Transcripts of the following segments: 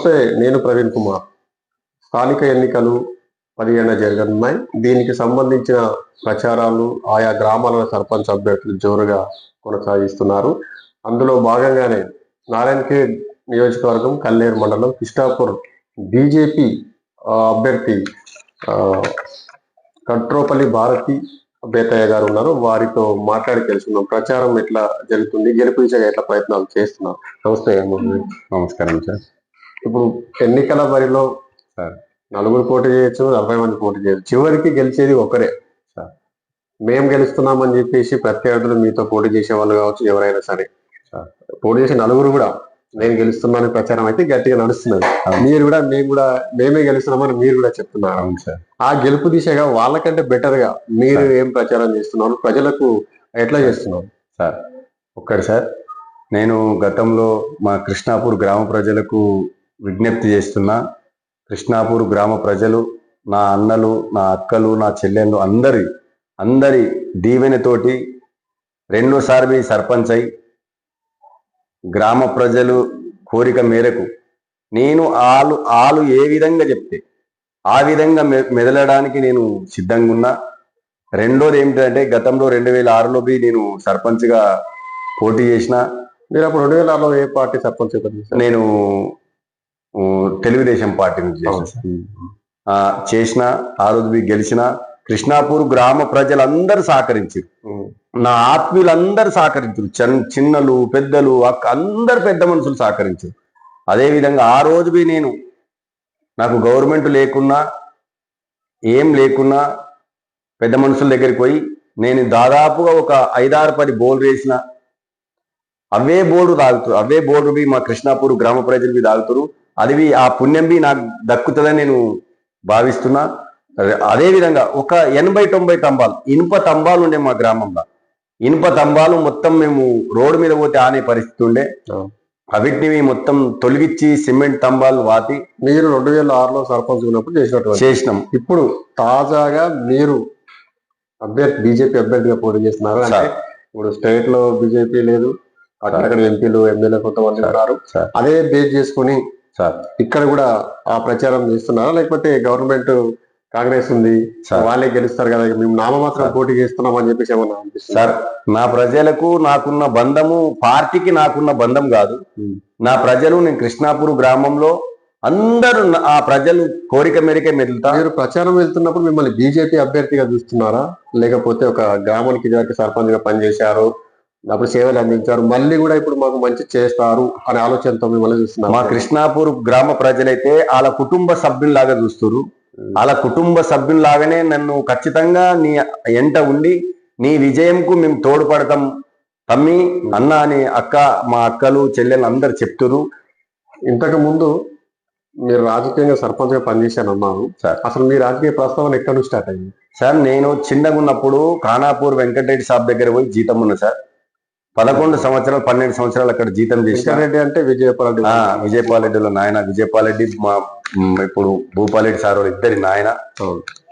నమస్తే నేను ప్రవీణ్ కుమార్. స్థానిక ఎన్నికలు పదిహేను జరగనున్నాయి దీనికి సంబంధించిన ప్రచారాలు ఆయా గ్రామాల సర్పంచ్ అభ్యర్థులు జోరుగా కొనసాగిస్తున్నారు. అందులో భాగంగానే నారాయణ నారాయణఖేడ్ నియోజకవర్గం కల్లేరు మండలం కిష్టాపూర్ బీజేపీ అభ్యర్థి కట్రోపల్లి భారతి బేతయ్య గారు ఉన్నారు. వారితో మాట్లాడి తెలుసుకుందాం. ప్రచారం ఎట్లా జరుగుతుంది? గెలిపించగా ఎట్లా ప్రయత్నాలు చేస్తున్నారు? నమస్తే నమస్కారం సార్. ఇప్పుడు ఎన్నికల బరిలో సార్. నలుగురు పోటీ చేయొచ్చు నలభై మంది పోటీ చేయొచ్చు. చివరికి గెలిచేది ఒకరే. సార్. మేము గెలుస్తున్నామని చెప్పేసి ప్రత్యర్థులు మీతో పోటీ చేసే వాళ్ళు కావచ్చు ఎవరైనా సరే. పోటీ చేసే నలుగురు కూడా నేను గెలుస్తున్నాను ప్రచారం అయితే గట్టిగా నడుస్తున్నది. మీరు కూడా మేము కూడా మేమే గెలుస్తున్నామని మీరు కూడా చెప్తున్నారు. ఆ గెలుపు దిశగా వాళ్ళకంటే బెటర్గా మీరు ఏం ప్రచారం చేస్తున్నారు? ప్రజలకు ఎట్లా చేస్తున్నారు? సార్. ఒక్కటి సార్. నేను గతంలో మా కృష్ణాపూర్ గ్రామ ప్రజలకు విజ్ఞప్తి చేస్తున్నా కృష్ణాపూర్ గ్రామ ప్రజలు నా అన్నలు నా అక్కలు నా చెల్లెళ్ళు అందరి అందరి దీవెనతోటి రెండోసారి మీ సర్పంచ్ అయి గ్రామ ప్రజలు కోరిక మేరకు నేను ఆలు ఆలు ఏ విధంగా చెప్తే ఆ విధంగా మె మెదలడానికి నేను సిద్ధంగా ఉన్నా రెండోది ఏమిటంటే గతంలో రెండు వేల ఆరులో బి నేను సర్పంచ్గా పోటీ చేసిన మీరు అప్పుడు రెండు వేల ఆరులో ఏ పార్టీ సర్పంచ్? నేను తెలుగుదేశం పార్టీ నుంచి చేసిన. ఆ, రోజు గెలిచిన కృష్ణాపూర్ గ్రామ ప్రజలందరూ సహకరించారు. నా ఆత్మీయులందరూ సహకరించారు. చిన్- చిన్నలు పెద్దలు అక్క అందరు పెద్ద మనుషులు సహకరించారు. అదేవిధంగా ఆ రోజు బి నేను నాకు గవర్నమెంట్ లేకున్నా ఏం లేకున్నా పెద్ద మనుషుల దగ్గరికి పోయి నేను దాదాపుగా ఒక ఐదారు పది బోర్డు వేసిన అవే బోర్డు తాగుతారు అవే బోర్డు మా కృష్ణాపూర్ గ్రామ ప్రజలు తాగుతారు. అది ఆ పుణ్యం బి నాకు దక్కుతుందని నేను భావిస్తున్నా. అదే విధంగా ఒక ఎనభై తొంభై తంబాలు ఇనుప తంబాలు ఉండే మా గ్రామంలో. ఇనుప తంబాలు మొత్తం మేము రోడ్డు మీద పోతే ఆనే పరిస్థితి ఉండే. అవిటిని మొత్తం తొలగించి సిమెంట్ తంబాలు వాతి మీరు రెండు వేల ఆరులో సర్పంచ్ ఉన్నప్పుడు చేసినటువంటి చేసినాం. ఇప్పుడు తాజాగా మీరు అభ్యర్థి బీజేపీ అభ్యర్థిగా పోటీ చేస్తున్నారు. అంటే. ఇప్పుడు స్టేట్లో బీజేపీ లేదు అక్కడక్కడ ఎంపీలు ఎమ్మెల్యే కొంతమంది. ఉన్నారు. అదే బేస్ చేసుకుని సార్ ఇక్కడ కూడా ఆ ప్రచారం చేస్తున్నారా లేకపోతే గవర్నమెంట్ కాంగ్రెస్ ఉంది. వాళ్ళే గెలుస్తారు కదా మేము నామమాత్రం. పోటీ చేస్తున్నాం అని చెప్పేసి ఏమన్నా సార్ నా ప్రజలకు నాకున్న బంధము పార్టీకి నాకున్న బంధం కాదు. నా ప్రజలు నేను కృష్ణాపూర్ గ్రామంలో అందరూ ఆ ప్రజలు కోరిక మేరకే మెదులుతా మీరు ప్రచారం వెళ్తున్నప్పుడు మిమ్మల్ని బీజేపీ అభ్యర్థిగా చూస్తున్నారా లేకపోతే ఒక గ్రామానికి ఇదివరకు సర్పంచ్గా పనిచేశారు అప్పుడు సేవలు అందించారు. మళ్ళీ కూడా ఇప్పుడు మాకు మంచి చేస్తారు అనే ఆలోచనతో మిమ్మల్ని మా చూస్తున్నారు కృష్ణాపూర్ గ్రామ ప్రజలైతే వాళ్ళ కుటుంబ సభ్యుల్లాగా చూస్తారు వాళ్ళ కుటుంబ సభ్యుల్లాగానే నన్ను ఖచ్చితంగా నీ ఎంట ఉండి నీ విజయంకు మేము తోడ్పడతాం తమ్మి అన్న అని అక్క మా అక్కలు చెల్లెలు అందరు చెప్తురు ఇంతకు ముందు మీరు రాజకీయంగా సర్పంచ్గా పనిచేశాను అన్నారు. సార్. అసలు మీ రాజకీయ ప్రస్తావన ఎక్కడి నుంచి స్టార్ట్ అయింది? సార్ నేను చిన్నగా ఉన్నప్పుడు ఖానాపూర్ వెంకటరెడ్డి సాబ్ దగ్గర పోయి జీతం ఉన్నా సార్. పదకొండు సంవత్సరాలు పన్నెండు సంవత్సరాలు అక్కడ జీతం చేసిన రెడ్డి అంటే విజయపాల్ ఆ, విజయపాల్ రెడ్డిలో నాయన విజయపాల్ రెడ్డి మా ఇప్పుడు భూపాల్ రెడ్డి సార్ ఇద్దరి నాయన.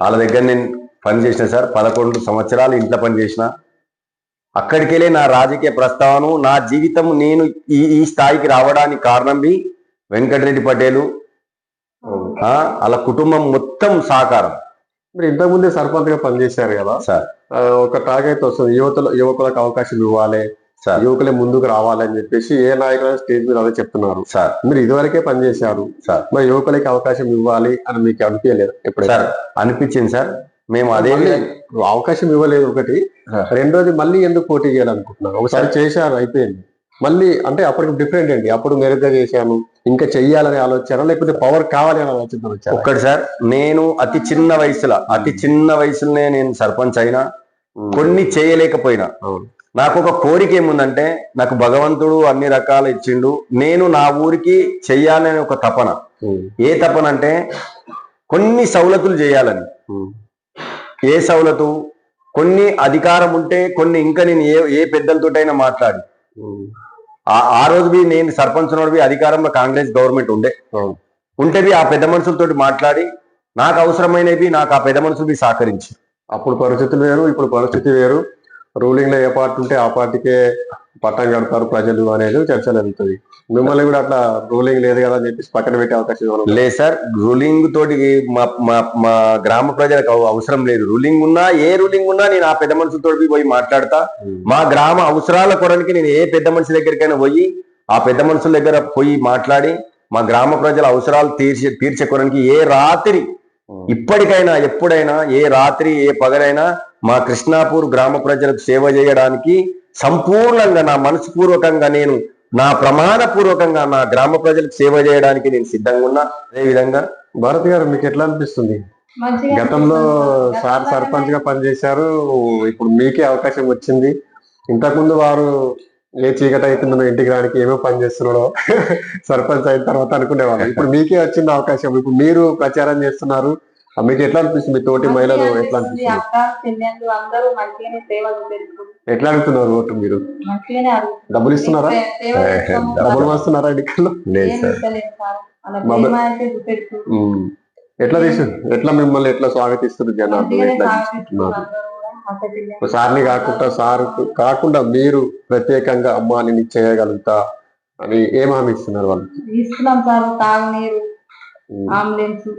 వాళ్ళ దగ్గర నేను పని చేసిన సార్ పదకొండు సంవత్సరాలు ఇంట్లో పని చేసిన. అక్కడికెళ్ళే నా రాజకీయ ప్రస్తావన నా జీవితం నేను ఈ ఈ స్థాయికి రావడానికి కారణం బి వెంకటరెడ్డి పటేలు. వాళ్ళ కుటుంబం మొత్తం సహకారం మీరు ఇంతకు ముందే సర్పంచ్గా పనిచేశారు కదా? సార్. ఒక అయితే వస్తుంది యువతలో యువకులకు అవకాశం ఇవ్వాలి యువకులే ముందుకు రావాలి అని చెప్పేసి ఏ నాయకులు స్టేజ్ మీద అదే చెప్తున్నారు. సార్. మీరు ఇదివరకే పనిచేశారు. సార్. మరి యువకులకి అవకాశం ఇవ్వాలి అని మీకు అనిపించలేదు ఎప్పుడైనా? సార్ అనిపించింది సార్. మేము అదే అవకాశం ఇవ్వలేదు ఒకటి. రెండోది మళ్ళీ ఎందుకు పోటీ చేయాలనుకుంటున్నారు? ఒకసారి చేశారు అయిపోయింది. మళ్ళీ అంటే అప్పటికి డిఫరెంట్ అండి. అప్పుడు మెరుగ్గా చేశాను. ఇంకా చెయ్యాలని ఆలోచన లేకపోతే పవర్ కావాలి అని ఆలోచన ఒక్కటి సార్ నేను అతి చిన్న వయసులో అతి చిన్న వయసులోనే నేను సర్పంచ్ అయినా కొన్ని చేయలేకపోయినా అవును. నాకు ఒక కోరిక ఏముందంటే నాకు భగవంతుడు అన్ని రకాలు ఇచ్చిండు నేను నా ఊరికి చెయ్యాలని ఒక తపన. ఏ తపన అంటే కొన్ని సవలతులు చేయాలని. ఏ సవలతు కొన్ని అధికారం ఉంటే కొన్ని ఇంకా నేను ఏ ఏ పెద్దలతోటైనా మాట్లాడి. ఆ రోజు నేను సర్పంచ్ ఉన్నోడు అధికారంలో కాంగ్రెస్ గవర్నమెంట్ ఉండే. అవును. ఉంటే బి ఆ పెద్ద మనుషులతోటి మాట్లాడి నాకు అవసరమైనవి నాకు ఆ పెద్ద మనుషులు సహకరించి. అప్పుడు పరిస్థితులు వేరు ఇప్పుడు పరిస్థితి వేరు. రూలింగ్లో ఏ పార్టీ ఉంటే ఆ పార్టీకే పట్టం కడతారు ప్రజలు అనేది చర్చ జరుగుతుంది. మిమ్మల్ని కూడా అట్లా రూలింగ్ లేదు కదా అని చెప్పేసి పక్కన పెట్టే అవకాశం? లేదు సార్ రూలింగ్ తోటి మా మా మా గ్రామ ప్రజలకు అవ- అవసరం లేదు. రూలింగ్ ఉన్నా ఏ రూలింగ్ ఉన్నా నేను ఆ పెద్ద మనుషులతో పోయి మాట్లాడతా. మా గ్రామ అవసరాల కొరనికి నేను ఏ పెద్ద మనిషి దగ్గరికైనా పోయి ఆ పెద్ద మనుషుల దగ్గర పోయి మాట్లాడి మా గ్రామ ప్రజల అవసరాలు తీర్చే తీర్చే కొరనికి ఏ రాత్రి ఇప్పటికైనా ఎప్పుడైనా ఏ రాత్రి ఏ పగలైనా మా కృష్ణాపూర్ గ్రామ ప్రజలకు సేవ చేయడానికి సంపూర్ణంగా నా మనస్పూర్వకంగా నేను నా ప్రమాణ పూర్వకంగా నా గ్రామ ప్రజలకు సేవ చేయడానికి నేను సిద్ధంగా ఉన్నా. అదేవిధంగా భారత్ గారు మీకు ఎట్లా అనిపిస్తుంది? గతంలో సార్ సర్పంచ్గా పనిచేశారు ఇప్పుడు మీకే అవకాశం వచ్చింది. ఇంతకుముందు వారు ఏ చీకటి అవుతుందో ఇంటికి రానికి ఏమో పని చేస్తున్నాడో సర్పంచ్ అయిన తర్వాత అనుకునేవాళ్ళు. ఇప్పుడు మీకే వచ్చింది అవకాశం. ఇప్పుడు మీరు ప్రచారం చేస్తున్నారు. మీకు ఎట్లా అనిపిస్తుంది? మీ తోటి మహిళలు ఎట్లా అనిపిస్తుంది. ఎట్లా అడుగుతున్నారు ఓటు మీరు? డబ్బులు ఇస్తున్నారా. డబ్బులు వస్తున్నారా ఎన్నికల్లో లేదు సార్. అయితే. ఎట్లా తీసు ఎట్లా మిమ్మల్ని ఎట్లా స్వాగతిస్తారు జనాలు? ఎట్లా సార్ని కాకుండా సార్ కాకుండా మీరు ప్రత్యేకంగా అమ్మా నేను చేయగలుగుతా అని ఏం హామీ ఇస్తున్నారు వాళ్ళు? ఇస్తున్నాం సార్ తాగునీరు. అంబులెన్స్.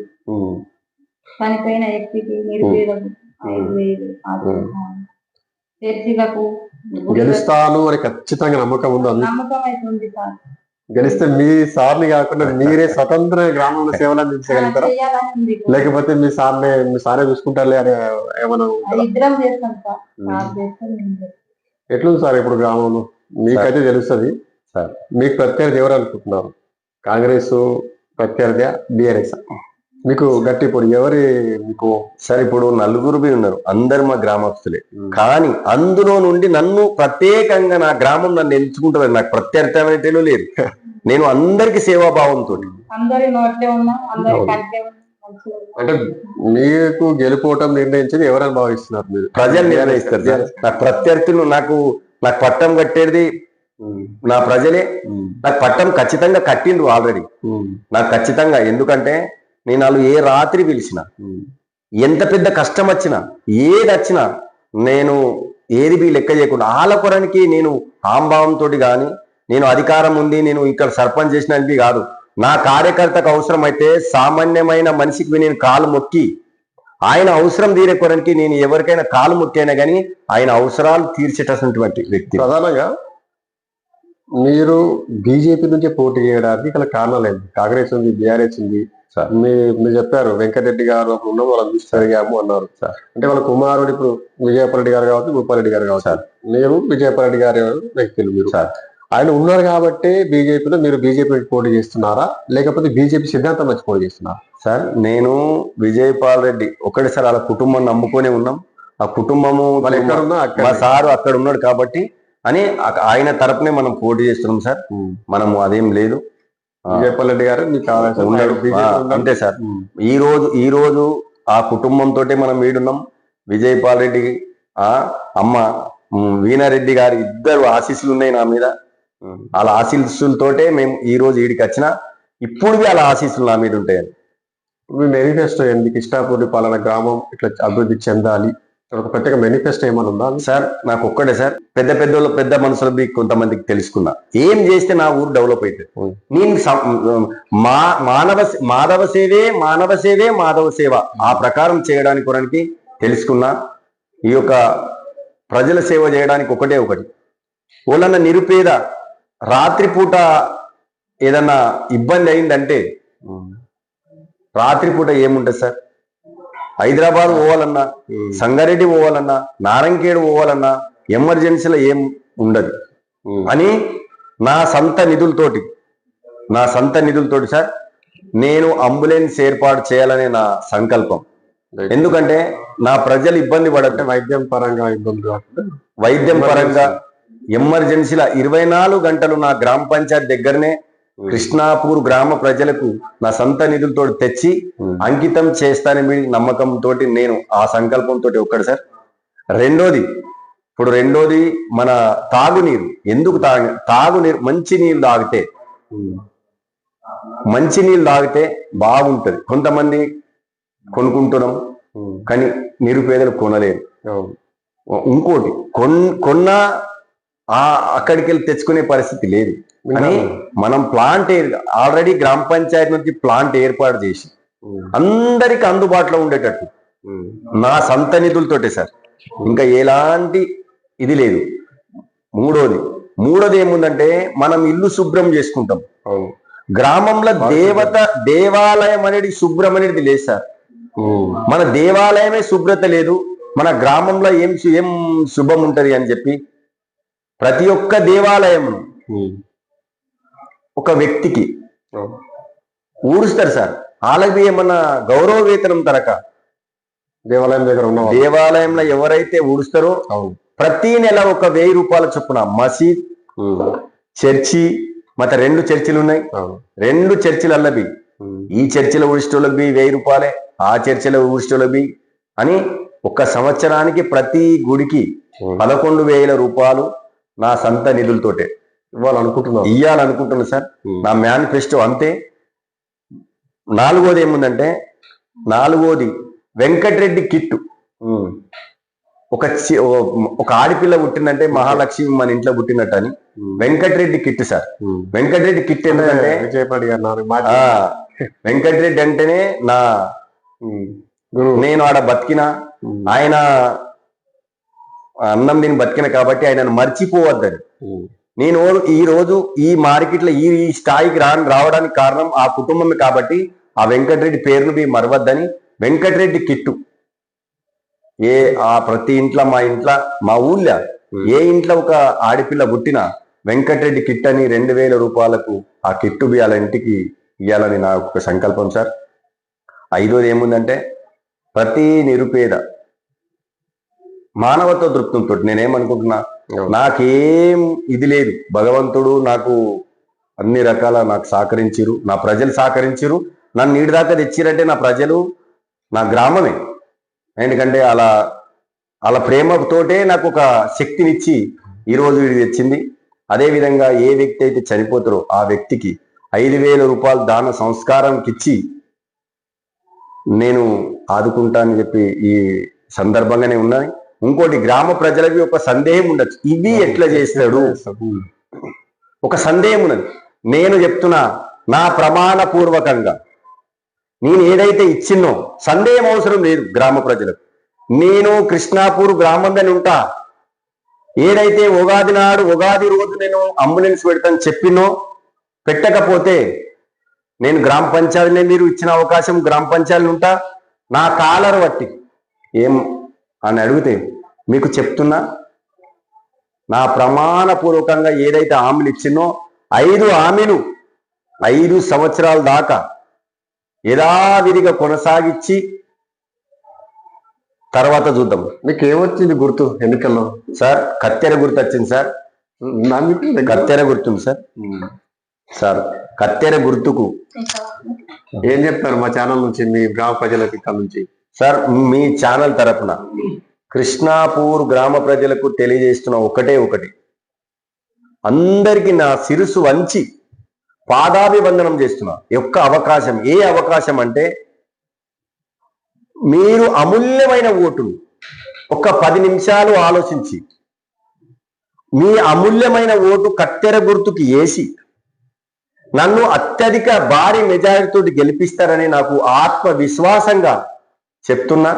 చనిపోయిన వ్యక్తికి నిరుపేదకు. చర్చిలకు గెలుస్తాను అని ఖచ్చితంగా నమ్మకం ఉంది నమ్మకం అయితే ఉంది సార్. గెలిస్తే మీ సార్ని కాకుండా మీరే స్వతంత్ర గ్రామంలో సేవలు అందించగలుగుతారా? లేకపోతే మీ సార్నే మీ సారే చూసుకుంటారులే అని ఏమైనా. ఎట్లుంది సార్ ఇప్పుడు గ్రామంలో? మీకైతే తెలుస్తుంది. సార్. మీకు ప్రత్యర్థి ఎవరు అనుకుంటున్నారు? కాంగ్రెస్ ప్రత్యర్థి బీఆర్ఎస్. మీకు గట్టి పొడి. ఎవరి మీకు సార్ ఇప్పుడు నలుగురు బి ఉన్నారు. అందరు మా గ్రామస్తులే. కానీ అందులో నుండి నన్ను ప్రత్యేకంగా నా గ్రామం నన్ను ఎంచుకుంటుంది నాకు ప్రత్యర్థి అనేది లేదు. నేను అందరికి సేవాభావంతో. అంటే మీకు గెలుపోవటం నిర్ణయించేది ఎవరని భావిస్తున్నారు మీరు? ప్రజలు నిర్ణయిస్తారు. సార్ నా ప్రత్యర్థులు నాకు నాకు పట్టం కట్టేది. నా ప్రజలే. నాకు పట్టం ఖచ్చితంగా కట్టిండ్రు ఆల్రెడీ. నాకు ఖచ్చితంగా. ఎందుకంటే నేను వాళ్ళు ఏ రాత్రి పిలిచిన ఎంత పెద్ద కష్టం వచ్చినా ఏది వచ్చినా నేను ఏది బి లెక్క చేయకుండా వాళ్ళ కొరానికి నేను ఆంభావంతో కానీ నేను అధికారం ఉంది నేను ఇక్కడ సర్పంచ్ చేసినది కాదు. నా కార్యకర్తకు అవసరమైతే సామాన్యమైన మనిషికి నేను కాలు మొక్కి ఆయన అవసరం తీరే కొరనికి నేను ఎవరికైనా కాలు మొక్కైనా కానీ ఆయన అవసరాలు తీర్చేటటువంటి వ్యక్తి. ప్రధానంగా మీరు బీజేపీ నుంచి పోటీ చేయడానికి గల కారణాలు ఏంటి? కాంగ్రెస్ ఉంది బీఆర్ఎస్ ఉంది మీరు చెప్పారు వెంకటరెడ్డి గారు అప్పుడు ఉన్న వాళ్ళని చూసి పెరిగాము అన్నారు సార్. అంటే వాళ్ళ కుమారుడు ఇప్పుడు విజయపరెడ్డి గారు కావచ్చు భూపారెడ్డి గారు కావచ్చు. సార్. మీరు విజయపరెడ్డి గారి వ్యక్తులు మీరు. సార్. ఆయన ఉన్నారు కాబట్టి బీజేపీలో మీరు బీజేపీ పోటీ చేస్తున్నారా? లేకపోతే బీజేపీ సిద్ధాంతం వచ్చి పోటీ చేస్తున్నారా? సార్ నేను విజయపాల్ రెడ్డి ఒకటేసారి వాళ్ళ కుటుంబం నమ్ముకొని ఉన్నాం. ఆ కుటుంబము వాళ్ళు మా సారు అక్కడ ఉన్నాడు కాబట్టి అని ఆయన తరపునే మనం పోటీ చేస్తున్నాం సార్. మనము అదేం లేదు. ఆ, విజయపరెడ్డి గారు మీకు కావాల్సిన. అంతే సార్. ఈ రోజు ఈ రోజు ఆ కుటుంబంతో మనం వీడున్నాం విజయపాల్ రెడ్డి ఆ అమ్మ వీణారెడ్డి గారి ఇద్దరు ఆశీస్సులు ఉన్నాయి నా మీద. వాళ్ళ ఆశీస్సులతోటే మేము ఈ రోజు ఈడికి వచ్చిన. ఇప్పుడు వాళ్ళ ఆశీస్సులు నా మీద ఉంటాయి. మీ మేనిఫెస్టో ఏంది? కిష్టాపూరి పాలన గ్రామం ఇట్లా అభివృద్ధి చెందాలి. ఒక ప్రత్యేక మేనిఫెస్టో ఏమైనా ఉందా? సార్ నాకు ఒక్కటే సార్. పెద్ద పెద్ద పెద్ద మనుషులది కొంతమందికి తెలుసుకున్నా. ఏం చేస్తే నా ఊరు డెవలప్ అవుతుంది ఉం. నేను మా మానవ మాధవ సేవే మానవ సేవే మాధవ సేవ. ఆ ప్రకారం చేయడానికి కొరనికి తెలుసుకున్నా. ఈ యొక్క ప్రజల సేవ చేయడానికి ఒకటే ఒకటి. ఓలన్న నిరుపేద రాత్రిపూట ఏదన్నా ఇబ్బంది అయిందంటే రాత్రిపూట ఏముంటది సార్? హైదరాబాద్ పోవాలన్నా. సంగారెడ్డి పోవాలన్నా నారంకేడు పోవాలన్నా ఎమర్జెన్సీలో ఏం ఉండదు. అని నా సొంత నిధులతోటి నా సొంత నిధులతోటి సార్ నేను అంబులెన్స్ ఏర్పాటు చేయాలనే నా సంకల్పం. ఎందుకంటే నా ప్రజలు ఇబ్బంది పడటం వైద్యం పరంగా ఇబ్బంది వైద్యం పరంగా ఎమర్జెన్సీల ఇరవై నాలుగు గంటలు నా గ్రామ పంచాయతీ దగ్గరనే కృష్ణాపూర్ గ్రామ ప్రజలకు నా సొంత నిధులతో తెచ్చి అంకితం చేస్తానని నమ్మకంతో నేను ఆ సంకల్పంతో ఒక్కడు సార్. రెండోది ఇప్పుడు రెండోది మన తాగునీరు. ఎందుకు తాగ తాగునీరు మంచి నీళ్ళు తాగితే మంచి నీళ్ళు తాగితే బాగుంటది. కొంతమంది కొనుక్కుంటున్నాం కానీ నిరుపేదలు కొనలేరు. ఇంకోటి కొన్ కొన్న ఆ అక్కడికి వెళ్ళి తెచ్చుకునే పరిస్థితి లేదు. అని మనం ప్లాంట్ ఆల్రెడీ గ్రామ పంచాయతీ నుంచి ప్లాంట్ ఏర్పాటు చేసి అందరికి అందుబాటులో ఉండేటట్టు. నా సొంత నిధులతోటే సార్. ఇంకా ఎలాంటి ఇది లేదు. మూడోది. మూడోది ఏముందంటే మనం ఇల్లు శుభ్రం చేసుకుంటాం. గ్రామంలో దేవత దేవాలయం అనేది శుభ్రం అనేది లేదు సార్. మన దేవాలయమే శుభ్రత లేదు. మన గ్రామంలో ఏం ఏం శుభం ఉంటది అని చెప్పి ప్రతి ఒక్క దేవాలయం ఒక వ్యక్తికి. అవును. ఊడుస్తారు సార్. వాళ్ళకి ఏమన్నా గౌరవ వేతనం తరక? దేవాలయం దగ్గర ఉన్న. దేవాలయంలో ఎవరైతే ఊడుస్తారో ప్రతి నెల ఒక వెయ్యి రూపాయల చొప్పున మసీద్ చర్చి మత రెండు చర్చిలు ఉన్నాయి. రెండు చర్చిలల్లవి ఉమ్, ఈ చర్చిలో ఊడిస్టోళ్ళకి బి వెయ్యి రూపాయలే ఆ చర్చిలో ఊడిస్టోళ్ళకి బి అని ఒక సంవత్సరానికి ప్రతి గుడికి. పదకొండు వేల రూపాయలు నా సొంత నిధులతోటే. ఇవ్వాలనుకుంటున్నాను ఇయ్యాలనుకుంటున్నా సార్. నా మేనిఫెస్టో అంతే. నాలుగోది ఏముందంటే నాలుగోది వెంకటరెడ్డి కిట్టు. ఒక ఒక ఆడపిల్ల పుట్టిందంటే మహాలక్ష్మి మన ఇంట్లో పుట్టినట్టు అని Venkatareddy kit sir. Venkatareddy kit ఆ వెంకటరెడ్డి అంటేనే నా నేను ఆడ బతికిన ఆయన అన్నం దీన్ని బతికిన కాబట్టి ఆయనను మర్చిపోవద్దని. నేను ఈ రోజు ఈ మార్కెట్లో ఈ ఈ స్థాయికి రా రావడానికి కారణం ఆ కుటుంబమే కాబట్టి ఆ వెంకటరెడ్డి పేరును బి మరవద్దని వెంకటరెడ్డి కిట్టు ఏ ఆ ప్రతి ఇంట్లో మా ఇంట్లో మా ఊళ్ళో ఏ ఇంట్లో ఒక ఆడపిల్ల పుట్టినా వెంకటరెడ్డి కిట్ అని రెండు వేల రూపాయలకు ఆ కిట్టు బి వాళ్ళ ఇంటికి ఇవ్వాలని నా ఒక సంకల్పం సార్ ఐదోది ఏముందంటే ప్రతి నిరుపేద మానవత్వ దృక్పథంతో నేనేమనుకుంటున్నా. నాకేం ఇది లేదు. భగవంతుడు నాకు అన్ని రకాల నాకు సహకరించిరు నా ప్రజలు సహకరించిరు నన్ను నీటి దాకా తెచ్చిరంటే నా ప్రజలు నా గ్రామమే. ఎందుకంటే అలా అలా ప్రేమతోటే నాకు ఒక శక్తినిచ్చి ఈ రోజు ఇది తెచ్చింది. అదేవిధంగా ఏ వ్యక్తి అయితే చనిపోతారో ఆ వ్యక్తికి ఐదు వేల రూపాయలు దాన సంస్కారంకి ఇచ్చి నేను ఆదుకుంటానని చెప్పి ఈ సందర్భంగానే ఉన్నాయి ఇంకోటి గ్రామ ప్రజలకి ఒక సందేహం ఉండొచ్చు. ఇవి ఎట్లా చేస్తాడు ఉమ్, ఒక సందేహం ఉన్నది. నేను చెప్తున్నా నా ప్రమాణ పూర్వకంగా నేను ఏదైతే ఇచ్చినో సందేహం అవసరం లేదు గ్రామ ప్రజలకు. నేను కృష్ణాపూర్ గ్రామంగానే ఉంటా. ఏదైతే ఉగాది నాడు ఉగాది రోజు నేను అంబులెన్స్ పెడతాను చెప్పినో పెట్టకపోతే నేను గ్రామ పంచాయతీనే మీరు ఇచ్చిన అవకాశం గ్రామ పంచాయతీలు ఉంటా. నా కాలర్ బట్టి ఏం అని అడిగితే మీకు చెప్తున్నా నా ప్రమాణపూర్వకంగా ఏదైతే హామీలు ఇచ్చినో ఐదు హామీలు ఐదు సంవత్సరాల దాకా యథావిధిగా కొనసాగించి తర్వాత చూద్దాం. మీకు ఏమొచ్చింది గుర్తు ఎన్నికల్లో? సార్ కత్తెర గుర్తు వచ్చింది సార్ కత్తెర గుర్తుంది సార్. సార్ కత్తెర గుర్తుకు ఏం చెప్తారు మా ఛానల్ నుంచి మీ గ్రామ ప్రజలకి ఇక్కడ నుంచి? సార్ మీ ఛానల్ తరపున కృష్ణాపూర్ గ్రామ ప్రజలకు తెలియజేస్తున్న ఒకటే ఒకటి. అందరికీ నా శిరసు వంచి పాదాభివందనం చేస్తున్నా. యొక్క అవకాశం ఏ అవకాశం అంటే మీరు అమూల్యమైన ఓటును ఒక పది నిమిషాలు ఆలోచించి మీ అమూల్యమైన ఓటు కత్తెర గుర్తుకి వేసి నన్ను అత్యధిక భారీ మెజారిటీతో గెలిపిస్తారని నాకు ఆత్మవిశ్వాసంగా చెప్తున్నా.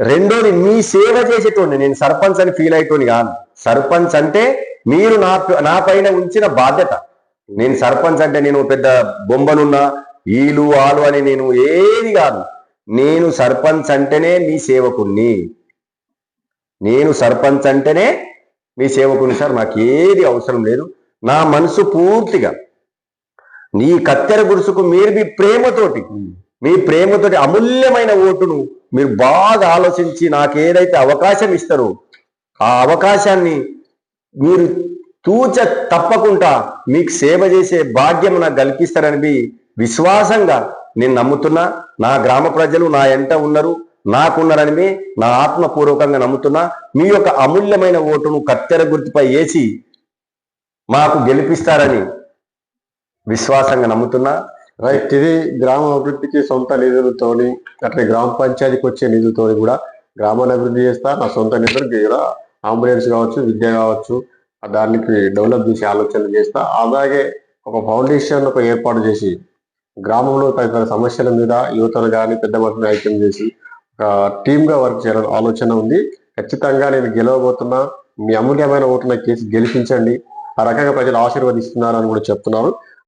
రెండోది మీ సేవ చేసేటోడిని నేను సర్పంచ్ అని ఫీల్ అయ్యేటోని కాదు. సర్పంచ్ అంటే మీరు నా నా పైన ఉంచిన బాధ్యత. నేను సర్పంచ్ అంటే నేను పెద్ద బొమ్మనున్నా ఈలు ఆలు అని నేను ఏది కాదు. నేను సర్పంచ్ అంటేనే మీ సేవకుణ్ణి. నేను సర్పంచ్ అంటేనే మీ సేవకుని సార్ నాకు ఏది అవసరం లేదు. నా మనసు పూర్తిగా నీ కత్తెర గురుసుకు మీరు మీ ప్రేమతోటి మీ ప్రేమతోటి అమూల్యమైన ఓటును మీరు బాగా ఆలోచించి నాకు ఏదైతే అవకాశం ఇస్తారో ఆ అవకాశాన్ని మీరు తూచ తప్పకుండా మీకు సేవ చేసే భాగ్యం నాకు కల్పిస్తారని విశ్వాసంగా నేను నమ్ముతున్నా. నా గ్రామ ప్రజలు నా ఎంట ఉన్నారు. నాకున్నారని మీ నా ఆత్మపూర్వకంగా నమ్ముతున్నా. మీ యొక్క అమూల్యమైన ఓటును కత్తెర గుర్తుపై వేసి మాకు గెలిపిస్తారని విశ్వాసంగా నమ్ముతున్నా. రైట్ ఇది గ్రామ అభివృద్ధికి సొంత నిధులతోని అట్లే గ్రామ పంచాయతీకి వచ్చే నిధులతోని కూడా గ్రామాన్ని అభివృద్ధి చేస్తా నా సొంత నిధులు కూడా అంబులెన్స్ కావచ్చు విద్య కావచ్చు దానికి డెవలప్ చేసే ఆలోచనలు చేస్తా. అలాగే ఒక ఫౌండేషన్ ఒక ఏర్పాటు చేసి గ్రామంలో తదితర సమస్యల మీద యువతను కానీ పెద్ద మనుషులు ఐక్యం చేసి ఒక టీమ్గా వర్క్ చేయాలని ఆలోచన ఉంది. ఖచ్చితంగా నేను గెలవబోతున్నా. మీ అమూల్యమైన ఓటు నాకు కేసు గెలిపించండి. ఆ రకంగా ప్రజలు ఆశీర్వదిస్తున్నారని కూడా చెప్తున్నారు